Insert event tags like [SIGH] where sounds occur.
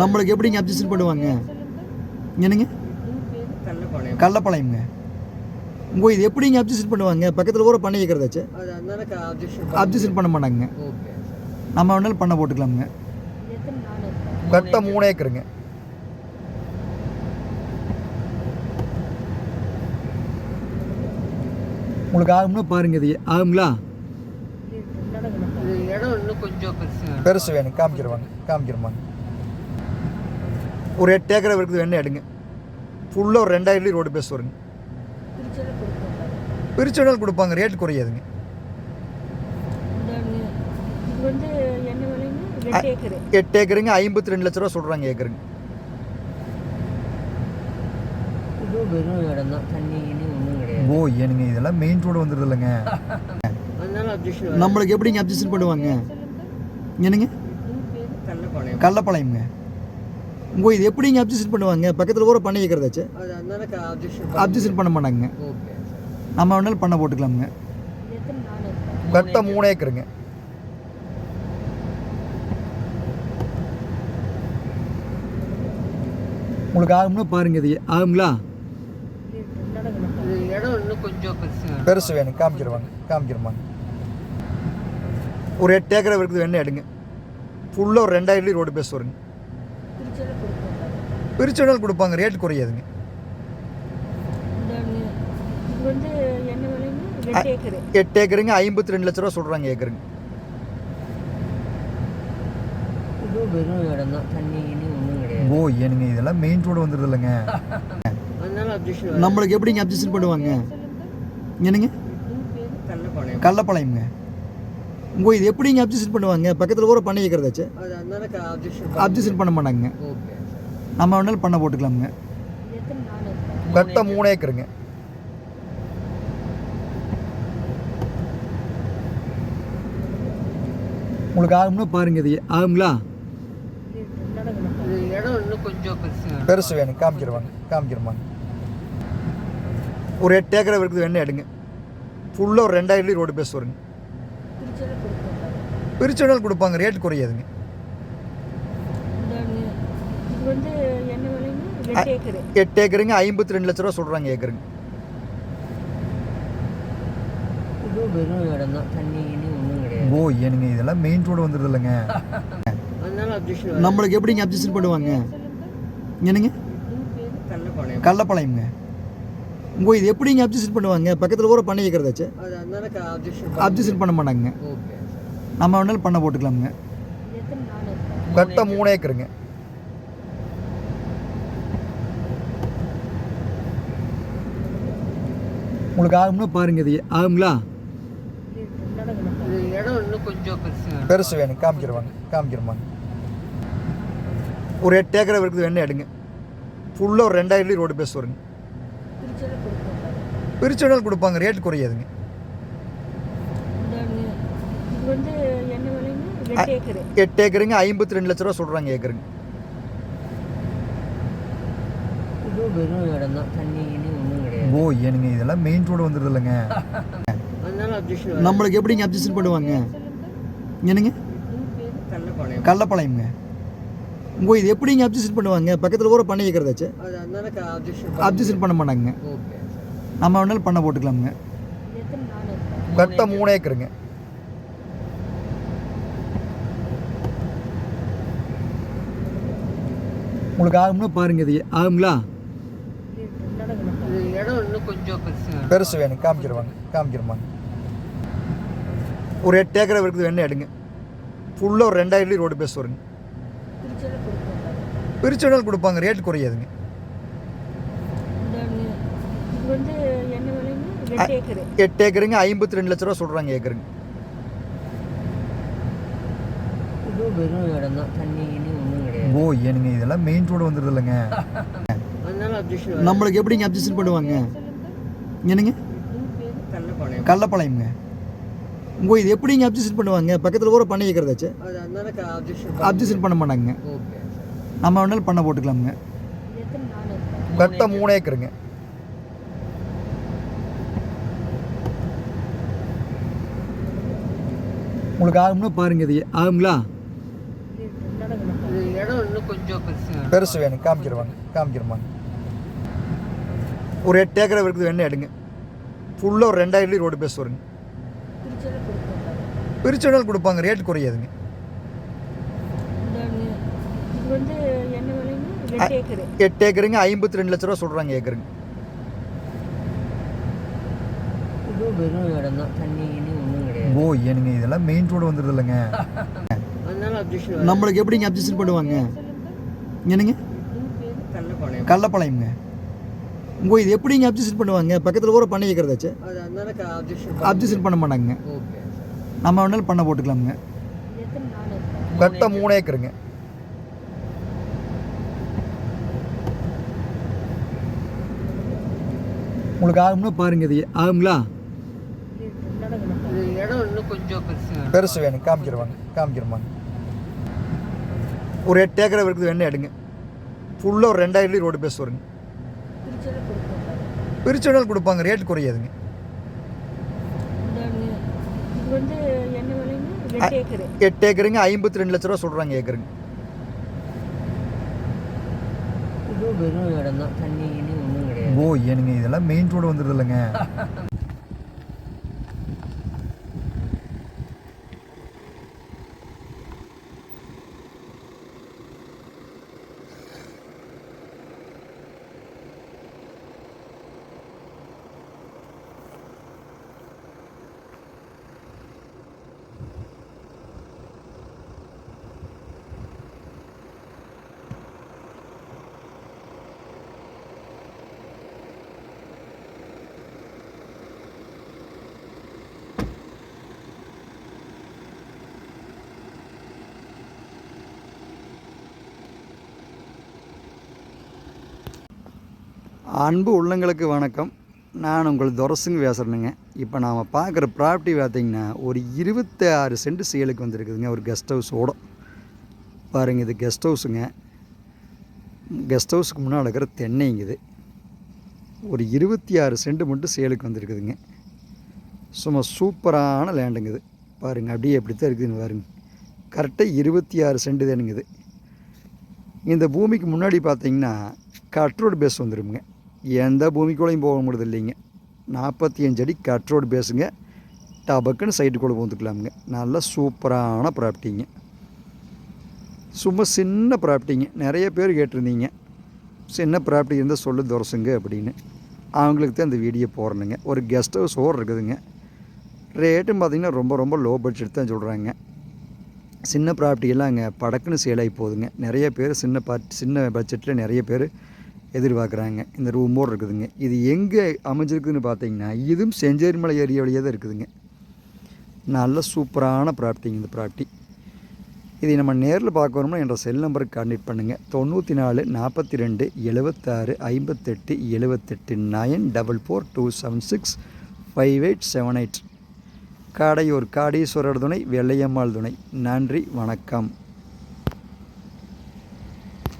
நம்மளுக்கு எப்படிங்க அப்ஜெக்ஷன் பண்ணுவாங்க? என்னங்க? கள்ளப்பாளையம். கள்ளப்பாளையம்ங்க. உங்க இது எப்படிங்க அப்ஜெக்ஷன் பண்ணுவாங்க? பக்கத்தில் கூட பண்ணி வைக்கிறதாச்சு. அப்ஜெக்ஷன் பண்ண மாட்டாங்க. நம்ம வேணாலும் பண்ண போட்டுக்கலாமுங்க. கரெக்டாக மூணு ஏக்கருங்க. உங்களுக்கு ஆகும்னா பாருங்க இது. ஆகுங்களா? இது இடம் இன்னும் கொஞ்சம் பெருசு வேணும். பெருசு வேணும். காமிக்கிறவாங்க காமிக்கிறவாங்க ஒரு எட்டு ஏக்கரை இருக்குது வேணும் எடுங்க. ஃபுல்லாக ஒரு ரெண்டாயிரம் ரோடு பேச வருங்க. பிரிச்சோடல் கொடுப்பாங்க ரேட் குறையாதுங்க. எட்டு ஏக்கருங்க ஐம்பத்தி ரெண்டு லட்ச ரூபா சொல்கிறாங்க ஏக்கருங்க. ஓ ஏனுங்க இதெல்லாம் மெயின் ரோடு வந்துடுது இல்லைங்க நம்மளுக்கு எப்படிங்க அப்ஜெக்ஷன் பண்ணுவாங்க? என்னங்க கள்ளப்பாளையம். கள்ளப்பாளையம்ங்க. உங்க இது எப்படிங்க அப்ஜெக்ஷன் பண்ணுவாங்க? பக்கத்தில் கூட பண்ணி அதனால அப்ஜெக்ஷன் பண்ண மாட்டாங்க. நம்ம வேணாலும் பண்ண போட்டுக்கலாமுங்க. கரெக்டாக மூணு ஏக்கருங்க. உங்களுக்கு ஆகும்னா பாருங்க இது. ஆகுங்களா? பெருசு வேணும். காமிக்கிறவாங்க. காமிக்கிறவாங்க ஒரு எட்டு ஏக்கரை இருக்குது வேணும் எடுங்க. ஃபுல்லாக ஒரு ரெண்டாயிரம் ரோடு பேச வருங்க. பிரிச்சோடல் கொடுப்பாங்க ரேட் குறையாதுங்க. எட்டு ஏக்கருங்க ஐம்பத்தி ரெண்டு லட்ச ரூபா சொல்கிறாங்க ஏக்கருங்க. வெறும் இடம் தான் தண்ணி கிண்ணி ஒன்றும் கிடையாது. ஓ ஏனுங்க இதெல்லாம் மெயின் ரோடு வந்துடுது இல்லைங்க நம்மளுக்கு எப்படிங்க அப்ஜெக்ஷன் பண்ணுவாங்க? என்னங்க? கள்ளப்பாளையம். கள்ளப்பாளையம்ங்க. உங்க இது எப்படிங்க அப்ஜெக்ஷன் பண்ணுவாங்க? பக்கத்தில் கூட பண்ணி அதனால அப்ஜெக்ஷன் பண்ண மாட்டாங்க. நம்ம வேணாலும் பண்ண போட்டுக்கலாமுங்க. கரெக்டாக மூணு ஏக்கருங்க. உங்களுக்கு ஆகும்னா பாருங்க இது ஆகுங்களா பெருசு வேணும். காமிக்கிறவாங்க காமிக்கிறவாங்க ஒரு எட்டு ஏக்கரை இருக்குது வேணும் எடுங்க. ஃபுல்லாக ஒரு ரெண்டாயிரம் ரோடு பேச வருங்க பிரிச்சோடல் கொடுப்பாங்க ரேட் குறையாதுங்க. எட்டு ஏக்கருங்க ஐம்பத்தி ரெண்டு லட்ச ரூபா சொல்கிறாங்க ஏக்கருங்க. ஓ ஏனுங்க இதெல்லாம் மெயின் ரோடு வந்துடுது இல்லைங்க நம்மளுக்கு எப்படிங்க அப்ஜெக்ஷன் பண்ணுவாங்க? என்னங்க? கள்ளப்பாளையம். கள்ளப்பாளையம்ங்க. உங்க இது எப்படிங்க அப்ஜெக்ஷன் பண்ணுவாங்க? பக்கத்தில் கூட பண்ணி வைக்கிறதாச்சு அப்ஜெக்ஷன் பண்ண மாட்டாங்க ஓகே நம்ம வேணாலும் பண்ண போட்டுக்கலாமுங்க. கரெக்டாக மூணு ஏக்கருங்க. உங்களுக்கு ஆகும்னா பாருங்க இது ஆகுங்களா கொஞ்சம் பெருசு வேணும். காமிக்கிறவாங்க. காமிக்கிறவாங்க ஒரு எட்டு ஏக்கரை இருக்குது வேணும் எடுங்க. ஃபுல்லாக ஒரு ரெண்டாயிரம் ரோடு பேச வருங்க. பிரிச்சோடல் கொடுப்பாங்க. ரேட் குறையாதுங்க. இது வந்து என்ன விலைங்க? ரெண்டு ஏக்கரு. எட்டு ஏக்கருங்க ஐம்பத்தி ரெண்டு லட்ச ரூபா சொல்கிறாங்க ஏக்கருங்க. இதுவும் வெறும் இடம் தான் தண்ணி கிண்ணி ஒன்றும் கிடையாது. ஓ ஏனுங்க இதெல்லாம் மெயின் ரோடு வந்துடுது இல்லைங்க. நம்மளுக்கு எப்படிங்க அப்ஜெக்ஷன் பண்ணுவாங்க? என்னங்க? கள்ளப்பாளையம். கள்ளப்பாளையம்ங்க. உங்க இது எப்படிங்க அப்ஜெக்ஷன் பண்ணுவாங்க? பக்கத்தில் கூட பண்ணி அதனால அப்ஜெக்ஷன் பண்ண மாட்டாங்க ஓகே நம்ம வேணாலும் பண்ண போட்டுக்கலாமுங்க. கரெக்டாக மூணு ஏக்கருங்க. உங்களுக்கு ஆகும்னா பாருங்க இது. ஆகுங்களா? இது இடம் இன்னும் கொஞ்சம் பெருசு வேணும். காமிக்கிறவாங்க காமிக்கிறவாங்க ஒரு எட்டு ஏக்கரை இருக்குது. வேணும் எடுங்க. ஃபுல்லாக ஒரு ரெண்டாயிரம் அடி ரோடு பேச வருங்க. பிரிச்சோடல் கொடுப்பாங்க. ரேட் குறையாதுங்க. எட்டு ஏக்கருங்க. ஐம்பத்தி ரெண்டு லட்ச ரூபா சொல்கிறாங்க ஏக்கருங்க. ஓ ஏனுங்க இதெல்லாம் மெயின் ரோடு வந்துடுது இல்லைங்க நம்மளுக்கு எப்படிங்க அப்ஜெக்ஷன் பண்ணுவாங்க? என்னங்க? கள்ளப்பாளையம் கள்ளப்பாளையம்ங்க. உங்க இது எப்படிங்க அப்ஜெக்ஷன் பண்ணுவாங்க? பக்கத்தில் கூட பண்ணி அதனால அப்ஜெக்ஷன் பண்ண மாட்டாங்க. நம்ம வேணாலும் பண்ண போட்டுக்கலாமுங்க. கரெக்டாக மூணு ஏக்கருங்க. உங்களுக்கு ஆகும்னா பாருங்க இது ஆகுங்களா? கொஞ்சம் பெருசு. பெருசு வேணும். காமிக்கிறவாங்க காமிக்கிறவாங்க ஒரு எட்டு ஏக்கரை இருக்குது வேணும் எடுங்க. ஃபுல்லாக ஒரு ரெண்டாயிரம் அடி ரோடு பேஸ் வருங்க. பிரிச்சோடல் கொடுப்பாங்க. ரேட் குறையாதுங்க. எட்டு ஏக்கருங்க. ஐம்பத்தி ரெண்டு லட்ச ரூபா சொல்கிறாங்க ஏக்கருங்க. ஓ ஏனுங்க. இதெல்லாம் மெயின் ரோடு வந்துடுது இல்லைங்க நம்மளுக்கு எப்படிங்க அப்ஜெக்ஷன் பண்ணுவாங்க? என்னங்க? கள்ளப்பாளையம். கள்ளப்பாளையம்ங்க. உங்க இது எப்படிங்க அப்ஜெக்ஷன் பண்ணுவாங்க? பக்கத்தில் கூட பண்ணி வைக்கிறதாச்சு. அப்ஜெக்ஷன் பண்ண மாட்டாங்க நம்ம வேணாலும் பண்ண போட்டுக்கலாமுங்க. கரெக்டாக மூணு ஏக்கருங்க. உங்களுக்கு ஆகும்னா பாருங்க இது. ஆகுங்களா? கொஞ்சம். பெருசு வேணும். காமிக்கிறவாங்க காமிக்கிறவாங்க ஒரு எட்டு ஏக்கரை இருக்குது வேணும் எடுங்க. ஃபுல்லாக ஒரு ரெண்டாயிரம் அடி ரோடு பேஸ் வருங்க. பிரிச்சோடல் கொடுப்பாங்க ரேட் குறையாதுங்க. எட்டு ஏக்கருங்க ஐம்பத்தி ரெண்டு லட்ச ரூபா சொல்கிறாங்க ஏக்கருங்க. இதுவும் வெறும் இடம் தான். தண்ணி கிண்ணி ஒன்றும் கிடையாது. ஓ ஏனுங்க இதெல்லாம் மெயின் ரோடு வந்துடுது இல்லைங்க. [LAUGHS] அன்பு உள்ளங்களுக்கு வணக்கம். நான் உங்கள் துரசுங்க பேசுகிறேனுங்க இப்போ நாம் பார்க்குற ப்ராப்பர்ட்டி பார்த்தீங்கன்னா ஒரு இருபத்தி ஆறு சென்ட் சேலுக்கு வந்திருக்குதுங்க ஒரு கெஸ்ட் ஹவுஸோட பாருங்க இது கெஸ்ட் ஹவுஸுங்க கெஸ்ட் ஹவுஸுக்கு முன்னால் இருக்கிற தென்னைங்க இது. ஒரு இருபத்தி ஆறு சென்ட் மட்டும் சேலுக்கு வந்திருக்குதுங்க. சும்மா சூப்பரான லேண்டுங்க இது. பாருங்கள் அப்படியே எப்படி தான் இருக்குதுன்னு பாருங்க. கரெக்டாக இருபத்தி ஆறு சென்ட் தானுங்க இது. இந்த பூமிக்கு முன்னாடி பார்த்தீங்கன்னா கட்ரோடு பேஸ் வந்துருமுங்க. எந்த பூமிக்குள்ளேயும் போக முடியுது இல்லைங்க நாற்பத்தி அஞ்சு அடி கட்ரோடு பேசுங்க டபக்குன்னு சைட்டுக்குள்ளே பூந்துக்கலாமுங்க. நல்ல சூப்பரான ப்ராப்பர்ட்டிங்க. சும்மா சின்ன ப்ராப்பர்ட்டிங்க. நிறைய பேர் கேட்டிருந்தீங்க. சின்ன ப்ராப்பர்ட்டி இருந்தால் சொல்லு துரசுங்க அப்படின்னு. அவங்களுக்கு தான் இந்த வீடியோ போடணுங்க ஒரு கெஸ்ட் ஹவுஸ் ஓர் இருக்குதுங்க. ரேட்டும் பார்த்திங்கன்னா ரொம்ப ரொம்ப லோ பட்ஜெட் தான் சொல்கிறாங்க சின்ன ப்ராப்பர்ட்டியெல்லாம் அங்கே படக்குன்னு சேலாகி போகுதுங்க. நிறைய பேர் சின்ன பார்ட் சின்ன பட்ஜெட்டில் நிறைய பேர் எதிர்பார்க்குறாங்க. இந்த ரூமோடு இருக்குதுங்க. இது எங்கே அமைஞ்சிருக்குதுன்னு பார்த்தீங்கன்னா இதுவும் செஞ்சேரிமலை ஏரியா வழியாக தான் இருக்குதுங்க. நல்ல சூப்பரான ப்ராப்பர்ட்டிங்க இந்த ப்ராப்பர்ட்டி இதை நம்ம நேரில் பார்க்கணும்னா என்ற செல் நம்பருக்கு கான்டெக்ட் பண்ணுங்கள் தொண்ணூற்றி நாலு நாற்பத்தி ரெண்டு எழுபத்தாறு ஐம்பத்தெட்டு எழுபத்தெட்டு nine double four two seven six five eight seven eight. Kadaiyur Kadeeswarar துணை வெள்ளையம்மாள் துணை. நன்றி வணக்கம்.